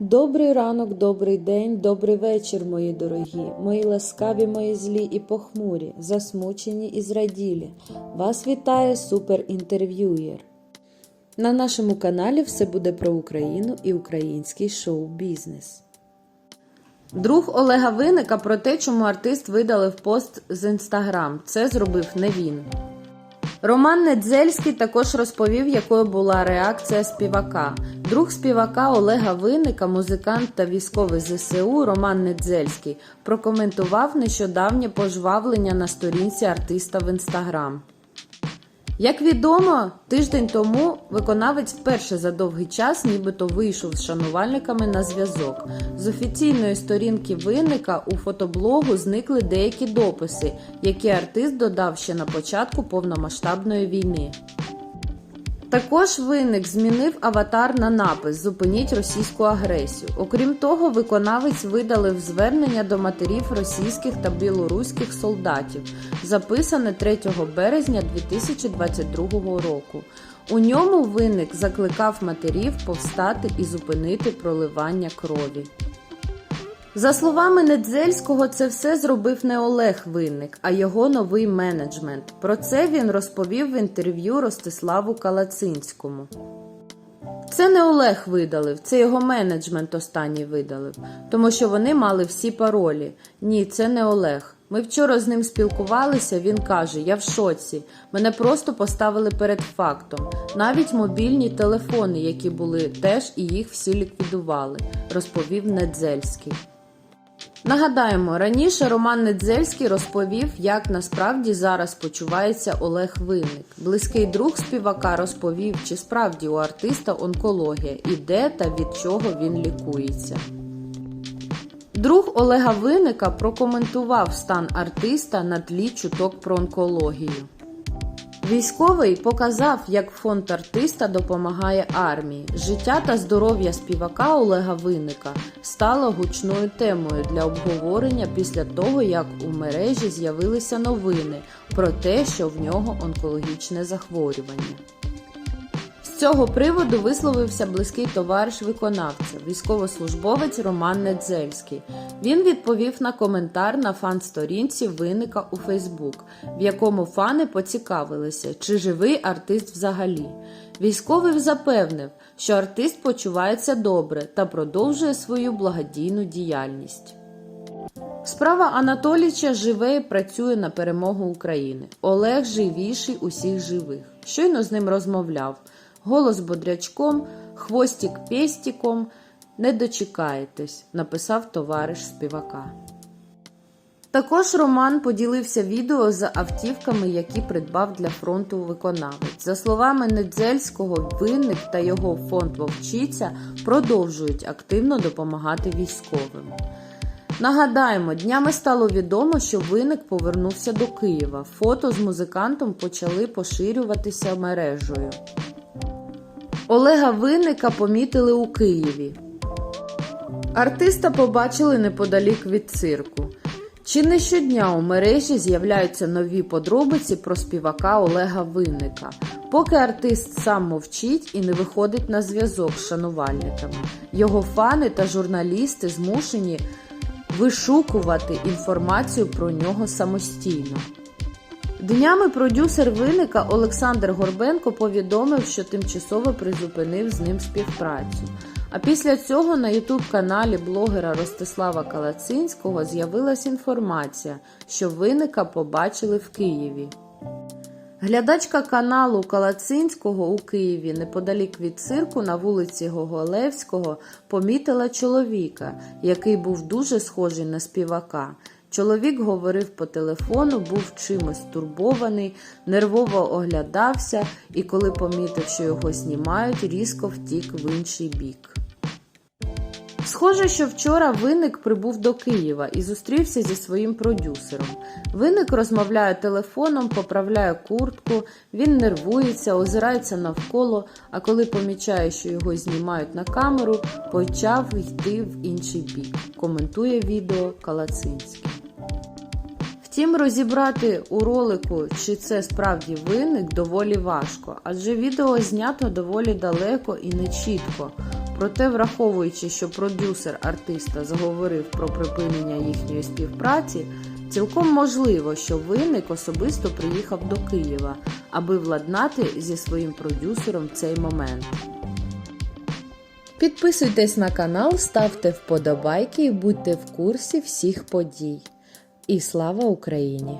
Добрий ранок, добрий день, добрий вечір, мої дорогі, мої ласкаві, мої злі і похмурі, засмучені і зраділі. Вас вітає суперінтерв'юєр. На нашому каналі все буде про Україну і український шоу-бізнес. Друг Олега Виника про те, чому артист видалив пост з інстаграм. Це зробив не він. Роман Недзельський також розповів, якою була реакція співака. Друг співака Олега Винника, музикант та військовий ЗСУ Роман Недзельський прокоментував нещодавнє пожвавлення на сторінці артиста в інстаграм. Як відомо, тиждень тому виконавець вперше за довгий час нібито вийшов з шанувальниками на зв'язок. З офіційної сторінки винника у фотоблогу зникли деякі дописи, які артист додав ще на початку повномасштабної війни. Також винник змінив аватар на напис Зупиніть російську агресію. Окрім того, виконавець видалив звернення до матерів російських та білоруських солдатів, записане 3 березня 2022 року. У ньому винник закликав матерів повстати і зупинити проливання крові. За словами Недзельського, це все зробив не Олег Винник, а його новий менеджмент. Про це він розповів в інтерв'ю Ростиславу Калацинському. Це не Олег видалив, це його менеджмент останній видалив, тому що вони мали всі паролі. Ні, це не Олег. Ми вчора з ним спілкувалися. Він каже: Я в шоці. Мене просто поставили перед фактом. Навіть мобільні телефони, які були, теж і їх всі ліквідували, розповів Недзельський. Нагадаємо, раніше Роман Недзельський розповів, як насправді зараз почувається Олег Винник. Близький друг співака розповів, чи справді у артиста онкологія і де та від чого він лікується. Друг Олега Винника прокоментував стан артиста на тлі чуток про онкологію. Військовий показав, як фонд артиста допомагає армії. Життя та здоров'я співака Олега Винника стало гучною темою для обговорення після того, як у мережі з'явилися новини про те, що в нього онкологічне захворювання. З цього приводу висловився близький товариш виконавця, військовослужбовець Роман Недзельський. Він відповів на коментар на фан-сторінці виника у Фейсбук, в якому фани поцікавилися, чи живий артист взагалі. Військовий запевнив, що артист почувається добре та продовжує свою благодійну діяльність. Справа Анатоліча живе і працює на перемогу України. Олег живіший усіх живих. Щойно з ним розмовляв. Голос бодрячком, хвостик пестіком. Не дочекаєтесь, написав товариш співака. Також Роман поділився відео з автівками, які придбав для фронту виконавець. За словами Недзельського, винник та його фонд Вовчиця продовжують активно допомагати військовим. Нагадаємо, днями стало відомо, що виник повернувся до Києва. Фото з музикантом почали поширюватися мережею. Олега Винника помітили у Києві. Артиста побачили неподалік від цирку. Чи не щодня у мережі з'являються нові подробиці про співака Олега Винника, поки артист сам мовчить і не виходить на зв'язок з шанувальниками. Його фани та журналісти змушені вишукувати інформацію про нього самостійно. Днями продюсер виника Олександр Горбенко повідомив, що тимчасово призупинив з ним співпрацю. А після цього на ютуб-каналі блогера Ростислава Калацинського з'явилась інформація, що виника побачили в Києві. Глядачка каналу Калацинського у Києві неподалік від цирку на вулиці Гоголевського помітила чоловіка, який був дуже схожий на співака. Чоловік говорив по телефону, був чимось турбований, нервово оглядався і, коли помітив, що його знімають, різко втік в інший бік. Схоже, що вчора виник прибув до Києва і зустрівся зі своїм продюсером. Виник розмовляє телефоном, поправляє куртку, він нервується, озирається навколо, а коли помічає, що його знімають на камеру, почав йти в інший бік. Коментує відео Калацинський. Втім, розібрати у ролику, чи це справді виник, доволі важко, адже відео знято доволі далеко і нечітко. Проте, враховуючи, що продюсер артиста заговорив про припинення їхньої співпраці, цілком можливо, що винник особисто приїхав до Києва, аби владнати зі своїм продюсером цей момент. Підписуйтесь на канал, ставте вподобайки і будьте в курсі всіх подій. І слава Україні!